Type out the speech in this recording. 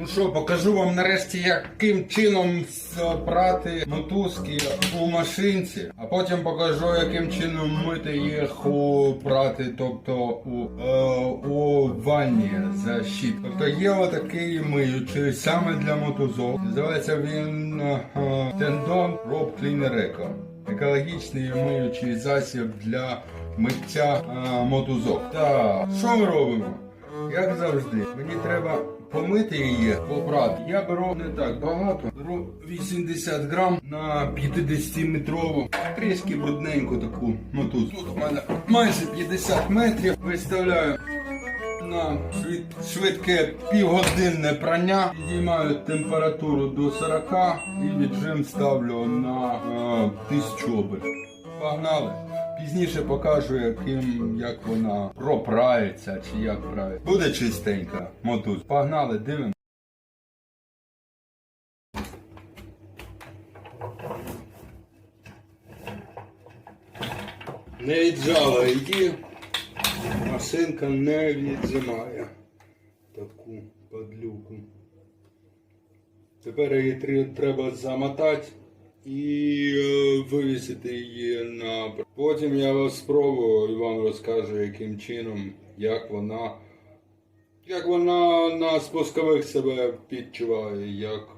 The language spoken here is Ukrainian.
Ну що, покажу вам нарешті, яким чином прати мотузки у машинці, а потім покажу, яким чином мити їх у прати, тобто у, е, у ванні за щит. Тобто є отакий миючий саме для мотузок. Називається він е, Rope Cleaner Eco. Екологічний миючий засіб для миття е, мотузок. Так, що ми робимо? Як завжди, мені треба помити її, попрати. Я беру не так багато, беру 80 грам на 50-метрову, трішки брудненьку таку мотузку. Тут Тут у мене майже 50 метрів. Виставляю на швидке півгодинне прання, підіймаю температуру до 40 і віджим ставлю на е, 1000 обертів. Погнали. Пізніше покажу, яким, як вона пропрається чи як править. Буде чистенька мотуз. Погнали, дивимося. Не віджала її, машинка не віджимає таку падлюку. Тепер її треба замотати і е, вивісити її на. Потім я вас спробую і вам розкажу, яким чином, як вона. Як вона на спускових себе підчуває, як